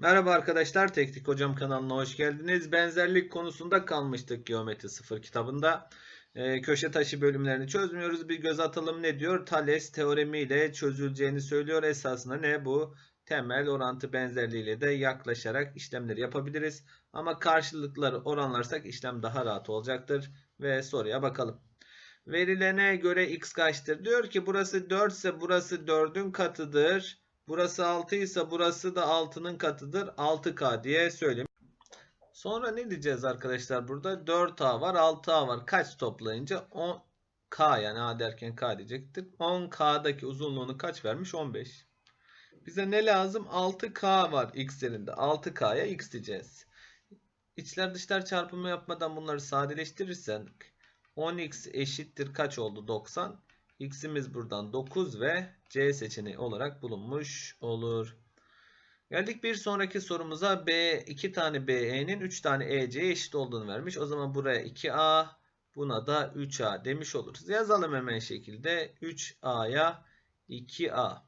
Merhaba arkadaşlar, Teknik Hocam kanalına hoş geldiniz. Benzerlik konusunda kalmıştık Geometri 0 kitabında. Ee, köşe taşı bölümlerini çözmüyoruz. Bir göz atalım ne diyor? Thales teoremi ile çözüleceğini söylüyor. Esasında ne bu? Temel orantı benzerliğiyle de yaklaşarak işlemleri yapabiliriz. Ama karşılıkları oranlarsak işlem daha rahat olacaktır. Ve soruya bakalım. Verilene göre x kaçtır? Diyor ki burası 4 ise burası 4'ün katıdır. Burası 6 ise burası da 6'nın katıdır. 6K diye söyleyeyim. Sonra ne diyeceğiz arkadaşlar burada? 4A var 6A var. Kaç toplayınca 10K yani A derken K diyecektir. 10K'daki uzunluğunu kaç vermiş? 15. Bize ne lazım? 6K var x'lerinde. 6K'ya x diyeceğiz. İçler dışlar çarpımı yapmadan bunları sadeleştirirsek 10x eşittir kaç oldu? 90. X'imiz buradan 9 ve C seçeneği olarak bulunmuş olur. Geldik bir sonraki sorumuza. B 2 tane BE'nin 3 tane EC'ye eşit olduğunu vermiş. O zaman buraya 2A buna da 3A demiş oluruz. Yazalım hemen şekilde. 3A'ya 2A.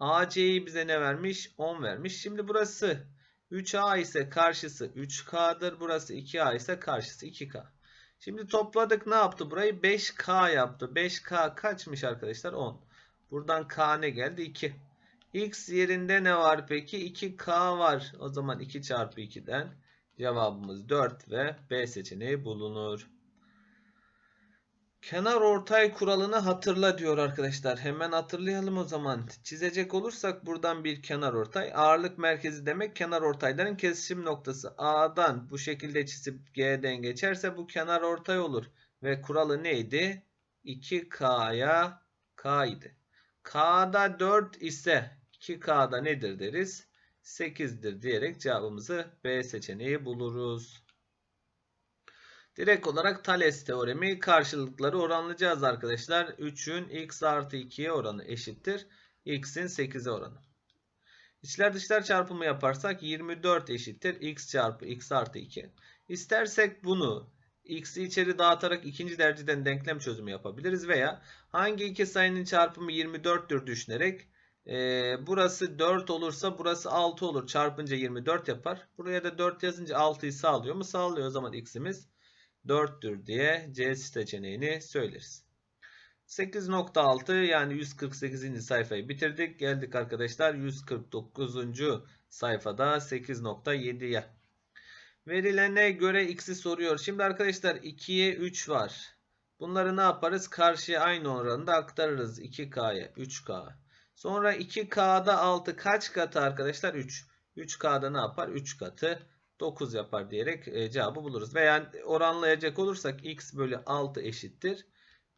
AC'yi bize ne vermiş? 10 vermiş. Şimdi burası 3A ise karşısı 3K'dır. Burası 2A ise karşısı 2K. Şimdi topladık ne yaptı burayı? 5K yaptı. 5K kaçmış arkadaşlar? 10. Buradan K ne geldi? 2. X yerinde ne var peki? 2K var. O zaman 2 çarpı 2'den cevabımız 4 ve B seçeneği bulunur. Kenar ortay kuralını hatırla diyor arkadaşlar. Hemen hatırlayalım o zaman. Çizecek olursak buradan bir kenar ortay. Ağırlık merkezi demek kenar ortayların kesişim noktası. A'dan bu şekilde çizip G'den geçerse bu kenar ortay olur. Ve kuralı neydi? 2K'ya K idi. K'da 4 ise 2K'da nedir deriz? 8'dir diyerek cevabımızı B seçeneği buluruz. Direkt olarak Thales teoremi karşılıkları oranlayacağız arkadaşlar. 3'ün x artı 2'ye oranı eşittir. x'in 8'e oranı. İçler dışlar çarpımı yaparsak 24 eşittir. x çarpı x artı 2. İstersek bunu x'i içeri dağıtarak ikinci dereceden denklem çözümü yapabiliriz. Veya hangi iki sayının çarpımı 24'tür düşünerek e, burası 4 olursa burası 6 olur. Çarpınca 24 yapar. Buraya da 4 yazınca 6'yı sağlıyor mu? Sağlıyor o zaman x'imiz. 4'tür diye C seçeneğini söyleriz. 8.6 yani 148. sayfayı bitirdik. Geldik arkadaşlar 149. sayfada 8.7'ye. Verilene göre x'i soruyor. Şimdi arkadaşlar 2'ye 3 var. Bunları ne yaparız? Karşıya aynı oranda aktarırız. 2K'ya 3K. Sonra 2K'da 6 kaç katı arkadaşlar? 3. 3K'da ne yapar? 3 katı. 9 yapar diyerek e, cevabı buluruz. Veya oranlayacak olursak x bölü 6 eşittir.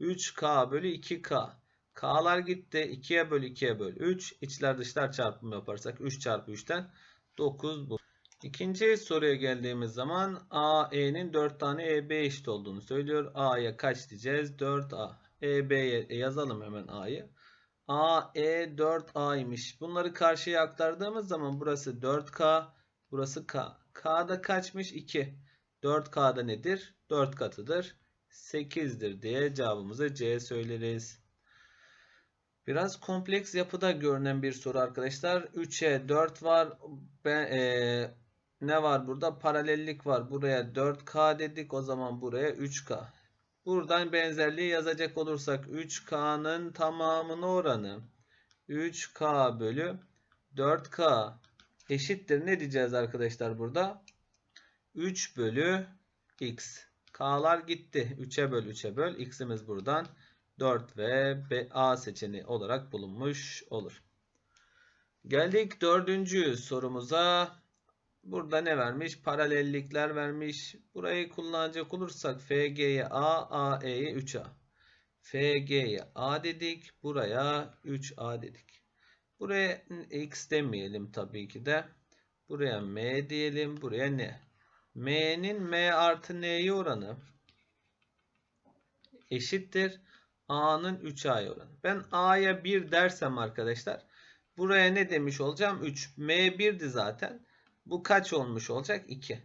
3k bölü 2k. K'lar gitti. 2'ye bölü 2'ye bölü 3. İçler dışlar çarpımı yaparsak 3 çarpı 3'ten 9 bu. İkinci soruya geldiğimiz zaman A, E'nin 4 tane EB eşit olduğunu söylüyor. A'ya kaç diyeceğiz? 4A. EB'ye yazalım hemen A'yı. A, E 4A'ymış. Bunları karşıya aktardığımız zaman burası 4K, burası K. K'da kaçmış? 2. 4K'da nedir? 4 katıdır. 8'dir diye cevabımızı C söyleriz. Biraz kompleks yapıda görünen bir soru arkadaşlar. 3'e 4 var. Ben, e, ne var burada? Paralellik var. Buraya 4K dedik. O zaman buraya 3K. Buradan benzerliği yazacak olursak 3K'nın tamamının oranı 3K bölü 4K eşittir. Ne diyeceğiz arkadaşlar burada? 3 bölü x. K'lar gitti. 3'e böl 3'e böl. X'imiz buradan 4 ve B, A seçeneği olarak bulunmuş olur. Geldik dördüncü sorumuza. Burada ne vermiş? Paralellikler vermiş. Burayı kullanacak olursak FG'ye A, AE'ye 3A. FG'ye A dedik. Buraya 3A dedik. Buraya X demeyelim tabii ki de. Buraya M diyelim. Buraya N. M'nin M artı N'ye oranı eşittir. A'nın 3A'ya oranı. Ben A'ya 1 dersem arkadaşlar. Buraya ne demiş olacağım? 3. M 1'di zaten. Bu kaç olmuş olacak? 2.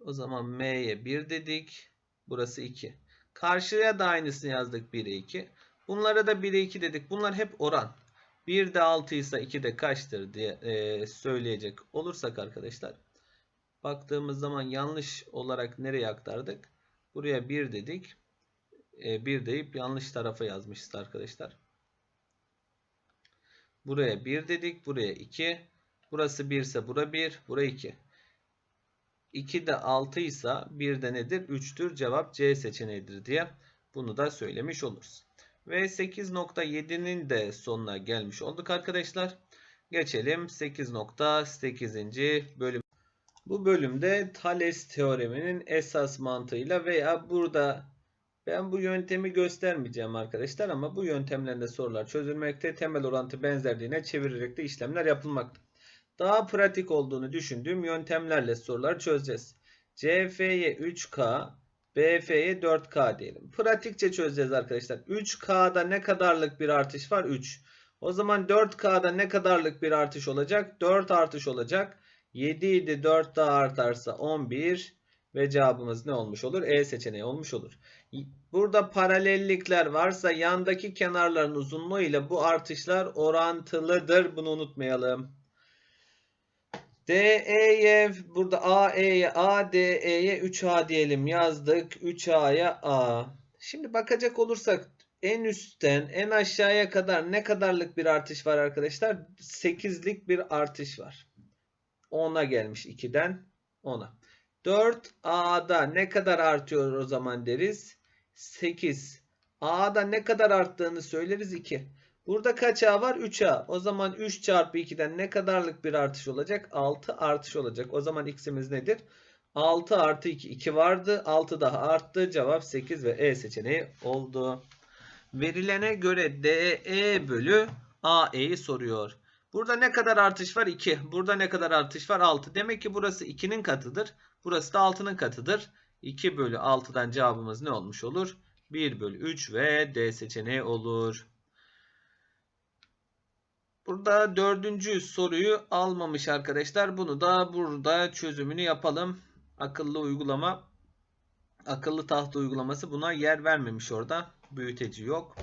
O zaman M'ye 1 dedik. Burası 2. Karşıya da aynısını yazdık 1'e 2. Bunlara da 1'e 2 dedik. Bunlar hep oran. 1 de 6 ise 2 de kaçtır diye e, söyleyecek olursak arkadaşlar. Baktığımız zaman yanlış olarak nereye aktardık? Buraya 1 dedik. E, 1 deyip yanlış tarafa yazmışız arkadaşlar. Buraya 1 dedik. Buraya 2. Burası 1 ise bura 1. Bura 2. 2 de 6 ise 1 de nedir? 3'tür. Cevap C seçeneğidir diye bunu da söylemiş oluruz. Ve 8.7'nin de sonuna gelmiş olduk arkadaşlar. Geçelim 8.8. bölüm. Bu bölümde Thales teoreminin esas mantığıyla veya burada ben bu yöntemi göstermeyeceğim arkadaşlar ama bu yöntemlerle sorular çözülmekte temel orantı benzerliğine çevirerek de işlemler yapılmakta. Daha pratik olduğunu düşündüğüm yöntemlerle soruları çözeceğiz. CF'ye 3K, BF'ye 4K diyelim. Pratikçe çözeceğiz arkadaşlar. 3K'da ne kadarlık bir artış var? 3. O zaman 4K'da ne kadarlık bir artış olacak? 4 artış olacak. 7 idi 4 daha artarsa 11 ve cevabımız ne olmuş olur? E seçeneği olmuş olur. Burada paralellikler varsa yandaki kenarların uzunluğu ile bu artışlar orantılıdır. Bunu unutmayalım. DE'ye burada AE'ye ADE'ye 3A diyelim yazdık. 3A'ya A. Şimdi bakacak olursak en üstten en aşağıya kadar ne kadarlık bir artış var arkadaşlar? 8'lik bir artış var. 10'a gelmiş 2'den 10'a. 4A'da ne kadar artıyor o zaman deriz? 8. A'da ne kadar arttığını söyleriz 2. Burada kaç A var? 3A. O zaman 3 çarpı 2'den ne kadarlık bir artış olacak? 6 artış olacak. O zaman x'imiz nedir? 6 artı 2. 2 vardı. 6 daha arttı. Cevap 8 ve E seçeneği oldu. Verilene göre DE bölü AE'yi soruyor. Burada ne kadar artış var? 2. Burada ne kadar artış var? 6. Demek ki burası 2'nin katıdır. Burası da 6'nın katıdır. 2 bölü 6'dan cevabımız ne olmuş olur? 1 bölü 3 ve D seçeneği olur. Burada dördüncü soruyu almamış arkadaşlar. Bunu da burada çözümünü yapalım. Akıllı uygulama. Akıllı tahta uygulaması buna yer vermemiş orada. Büyüteci yok.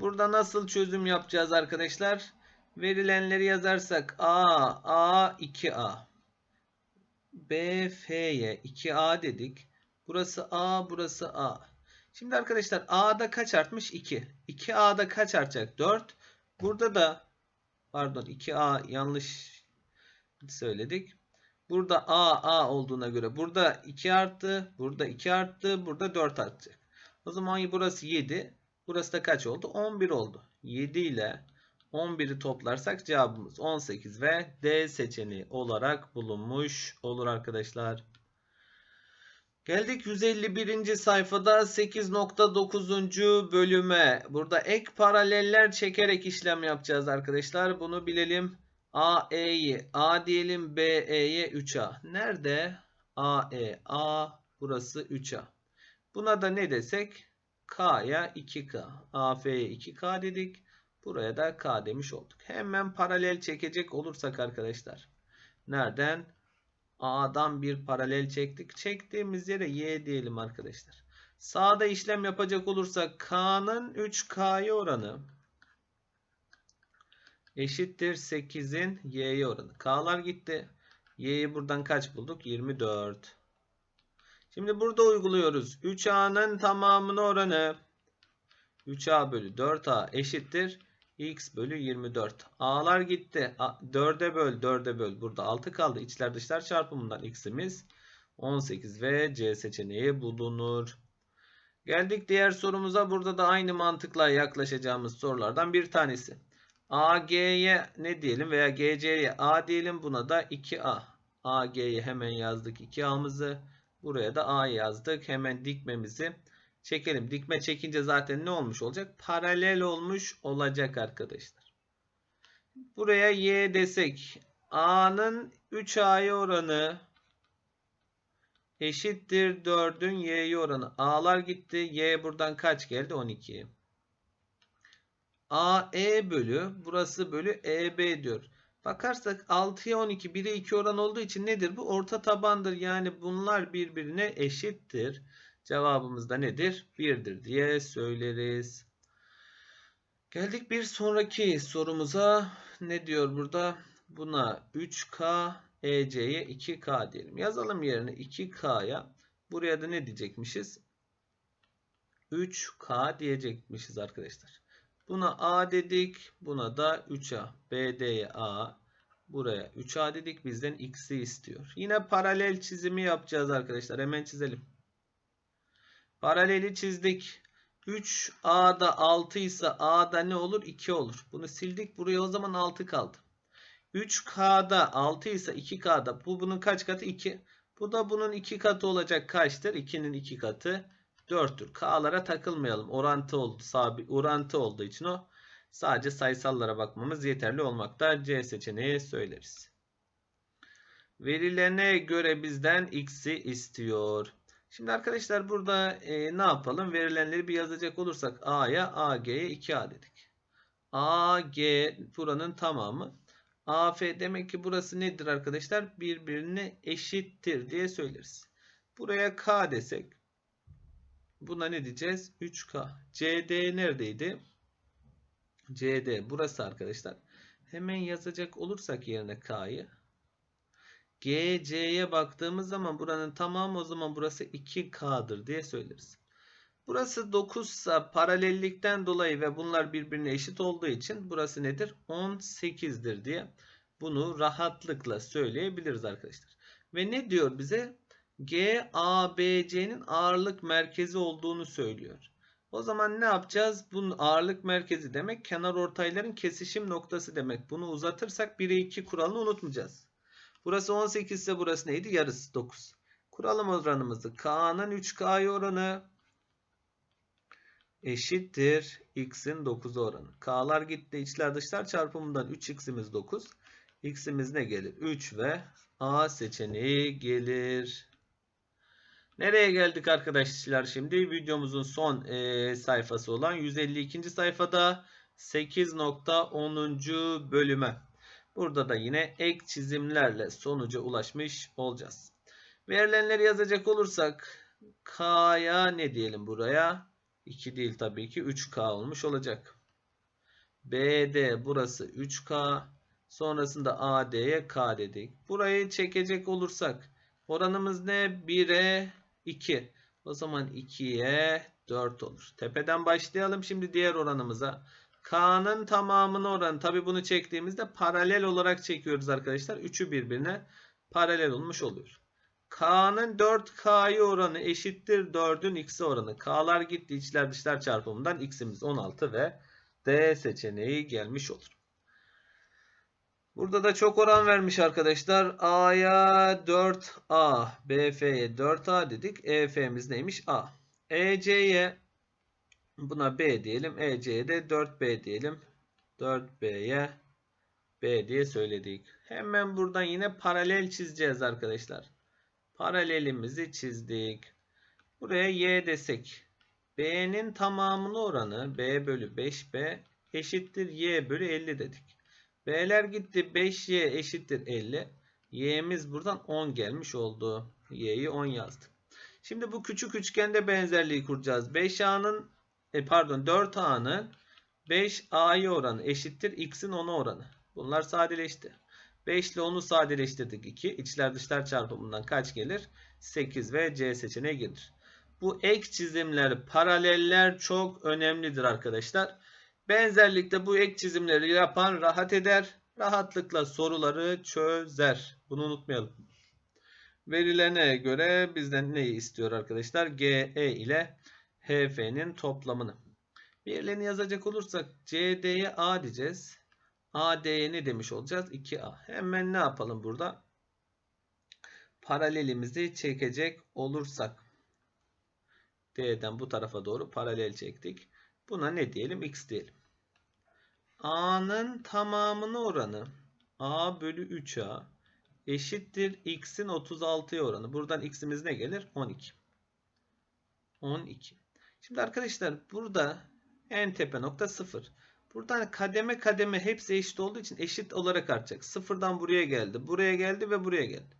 Burada nasıl çözüm yapacağız arkadaşlar? Verilenleri yazarsak A, A, 2A. B, F'ye 2A dedik. Burası A, burası A. Şimdi arkadaşlar A'da kaç artmış? 2. 2A'da kaç artacak? 4. Burada da pardon 2A yanlış söyledik. Burada A, A olduğuna göre burada 2 arttı. Burada 2 arttı. Burada 4 artacak. O zaman burası 7. Burası da kaç oldu? 11 oldu. 7 ile 11'i toplarsak cevabımız 18 ve D seçeneği olarak bulunmuş olur arkadaşlar. Geldik 151. sayfada 8.9. bölüme. Burada ek paraleller çekerek işlem yapacağız arkadaşlar. Bunu bilelim. AE'yi A diyelim BE'ye 3A. Nerede? AE A burası 3A. Buna da ne desek? K'ya 2K. AF'ye 2K dedik. Buraya da K demiş olduk. Hemen paralel çekecek olursak arkadaşlar. Nereden? A'dan bir paralel çektik. Çektiğimiz yere Y diyelim arkadaşlar. Sağda işlem yapacak olursak K'nın 3K'ya oranı eşittir 8'in Y'ye oranı. K'lar gitti. Y'yi buradan kaç bulduk? 24. Şimdi burada uyguluyoruz. 3A'nın tamamını oranı 3A bölü 4A eşittir. X bölü 24. A'lar gitti. 4'e böl 4'e böl. Burada 6 kaldı. İçler dışlar çarpımından x'imiz 18 ve C seçeneği bulunur. Geldik diğer sorumuza. Burada da aynı mantıkla yaklaşacağımız sorulardan bir tanesi. AG'ye ne diyelim veya GC'ye A diyelim. Buna da 2A. AG'ye hemen yazdık 2A'mızı. Buraya da A yazdık. Hemen dikmemizi çekelim. Dikme çekince zaten ne olmuş olacak? Paralel olmuş olacak arkadaşlar. Buraya Y desek A'nın 3A'ya oranı eşittir 4'ün Y'ye oranı. A'lar gitti. Y buradan kaç geldi? 12. AE bölü burası bölü EB diyor. Bakarsak 6'ya 12 1'e 2 oran olduğu için nedir? Bu orta tabandır. Yani bunlar birbirine eşittir. Cevabımız da nedir? 1'dir diye söyleriz. Geldik bir sonraki sorumuza. Ne diyor burada? Buna 3K, EC'ye 2K diyelim. Yazalım yerine 2K'ya. Buraya da ne diyecekmişiz? 3K diyecekmişiz arkadaşlar. Buna A dedik. Buna da 3A. BD'ye A. Buraya 3A dedik. Bizden X'i istiyor. Yine paralel çizimi yapacağız arkadaşlar. Hemen çizelim. Paraleli çizdik. 3A'da 6 ise A'da ne olur? 2 olur. Bunu sildik. Buraya o zaman 6 kaldı. 3K'da 6 ise 2K'da bu bunun kaç katı? 2. Bu da bunun 2 katı olacak kaçtır? 2'nin 2 katı 4'tür. K'lara takılmayalım. Orantı oldu. Sabit orantı olduğu için o sadece sayısallara bakmamız yeterli olmakta. C seçeneği söyleriz. Verilene göre bizden x'i istiyor. Şimdi arkadaşlar burada e, ne yapalım? Verilenleri bir yazacak olursak A'ya AG'ye 2A dedik. AG buranın tamamı. AF demek ki burası nedir arkadaşlar? Birbirine eşittir diye söyleriz. Buraya K desek buna ne diyeceğiz? 3K. CD neredeydi? CD burası arkadaşlar. Hemen yazacak olursak yerine K'yı GC'ye baktığımız zaman buranın tamamı o zaman burası 2K'dır diye söyleriz. Burası 9 ise paralellikten dolayı ve bunlar birbirine eşit olduğu için burası nedir? 18'dir diye bunu rahatlıkla söyleyebiliriz arkadaşlar. Ve ne diyor bize? GABC'nin ağırlık merkezi olduğunu söylüyor. O zaman ne yapacağız? Bunun ağırlık merkezi demek kenar ortayların kesişim noktası demek. Bunu uzatırsak 1'e 2 kuralını unutmayacağız. Burası 18 ise burası neydi? Yarısı 9. Kuralım oranımızı. K'nın 3K'ya oranı eşittir. X'in 9 oranı. K'lar gitti. İçler dışlar çarpımından 3X'imiz 9. X'imiz ne gelir? 3 ve A seçeneği gelir. Nereye geldik arkadaşlar şimdi? Videomuzun son e, sayfası olan 152. sayfada 8.10. bölüme. Burada da yine ek çizimlerle sonuca ulaşmış olacağız. Verilenleri yazacak olursak K'ya ne diyelim buraya? 2 değil tabii ki 3K olmuş olacak. BD burası 3K. Sonrasında AD'ye K dedik. Burayı çekecek olursak oranımız ne? 1'e 2. O zaman 2'ye 4 olur. Tepeden başlayalım şimdi diğer oranımıza. K'nın tamamını oranı. Tabi bunu çektiğimizde paralel olarak çekiyoruz arkadaşlar. Üçü birbirine paralel olmuş oluyor. K'nın 4K'yı oranı eşittir 4'ün X'i oranı. K'lar gitti içler dışlar çarpımından X'imiz 16 ve D seçeneği gelmiş olur. Burada da çok oran vermiş arkadaşlar. A'ya 4A, BF'ye 4A dedik. EF'miz neymiş? A. EC'ye buna B diyelim. EC'ye de 4B diyelim. 4B'ye B diye söyledik. Hemen buradan yine paralel çizeceğiz arkadaşlar. Paralelimizi çizdik. Buraya Y desek. B'nin tamamını oranı B bölü 5B eşittir Y bölü 50 dedik. B'ler gitti. 5Y eşittir 50. Y'miz buradan 10 gelmiş oldu. Y'yi 10 yazdım. Şimdi bu küçük üçgende benzerliği kuracağız. 5A'nın e pardon 4A'nın 5A'ya oranı eşittir X'in 10'a oranı. Bunlar sadeleşti. 5 ile 10'u sadeleştirdik 2. İçler dışlar çarpımından kaç gelir? 8 ve C seçeneği gelir. Bu ek çizimler, paraleller çok önemlidir arkadaşlar. Benzerlikte bu ek çizimleri yapan rahat eder. Rahatlıkla soruları çözer. Bunu unutmayalım. Verilene göre bizden neyi istiyor arkadaşlar? GE ile HF'nin toplamını. Verilerini yazacak olursak CD'ye A diyeceğiz. AD'ye ne demiş olacağız? 2A. Hemen ne yapalım burada? Paralelimizi çekecek olursak. D'den bu tarafa doğru paralel çektik. Buna ne diyelim? X diyelim. A'nın tamamını oranı A bölü 3A eşittir X'in 36'ya oranı. Buradan X'imiz ne gelir? 12. 12. Şimdi arkadaşlar burada en tepe nokta 0. Buradan kademe kademe hepsi eşit olduğu için eşit olarak artacak. Sıfırdan buraya geldi. Buraya geldi ve buraya geldi.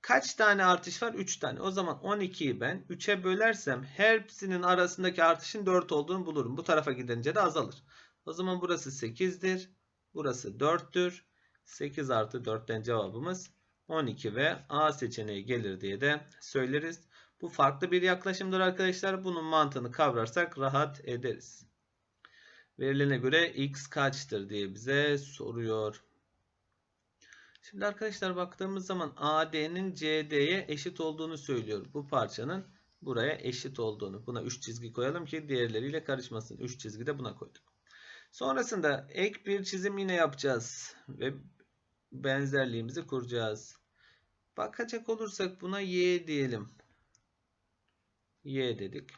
Kaç tane artış var? 3 tane. O zaman 12'yi ben 3'e bölersem hepsinin arasındaki artışın 4 olduğunu bulurum. Bu tarafa gidince de azalır. O zaman burası 8'dir. Burası 4'tür. 8 artı 4'ten cevabımız 12 ve A seçeneği gelir diye de söyleriz. Bu farklı bir yaklaşımdır arkadaşlar. Bunun mantığını kavrarsak rahat ederiz. Verilene göre x kaçtır diye bize soruyor. Şimdi arkadaşlar baktığımız zaman AD'nin CD'ye eşit olduğunu söylüyor. Bu parçanın buraya eşit olduğunu. Buna 3 çizgi koyalım ki diğerleriyle karışmasın. 3 çizgi de buna koyduk. Sonrasında ek bir çizim yine yapacağız. Ve benzerliğimizi kuracağız. Bakacak olursak buna y diyelim. Y dedik.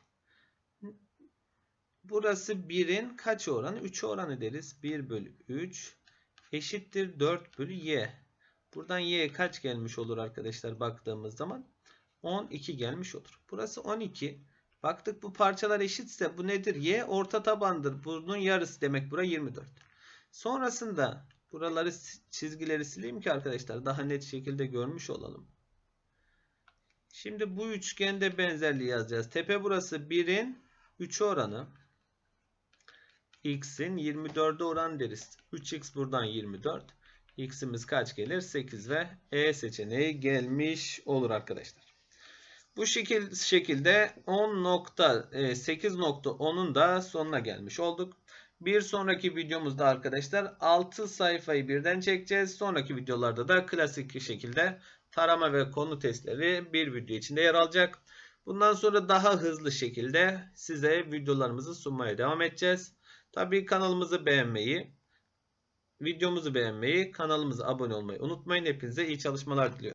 Burası 1'in kaç oranı? 3 oranı deriz. 1 bölü 3 eşittir 4 bölü y. Buradan y kaç gelmiş olur arkadaşlar baktığımız zaman? 12 gelmiş olur. Burası 12. Baktık bu parçalar eşitse bu nedir? Y orta tabandır. Bunun yarısı demek bura 24. Sonrasında buraları çizgileri sileyim ki arkadaşlar daha net şekilde görmüş olalım. Şimdi bu üçgende benzerliği yazacağız. Tepe burası 1'in 3 oranı. X'in 24'e oran deriz. 3x buradan 24. X'imiz kaç gelir? 8 ve E seçeneği gelmiş olur arkadaşlar. Bu şekil, şekilde 10.8.10'un da sonuna gelmiş olduk. Bir sonraki videomuzda arkadaşlar 6 sayfayı birden çekeceğiz. Sonraki videolarda da klasik şekilde tarama ve konu testleri bir video içinde yer alacak. Bundan sonra daha hızlı şekilde size videolarımızı sunmaya devam edeceğiz. Tabii kanalımızı beğenmeyi, videomuzu beğenmeyi, kanalımıza abone olmayı unutmayın. Hepinize iyi çalışmalar diliyorum.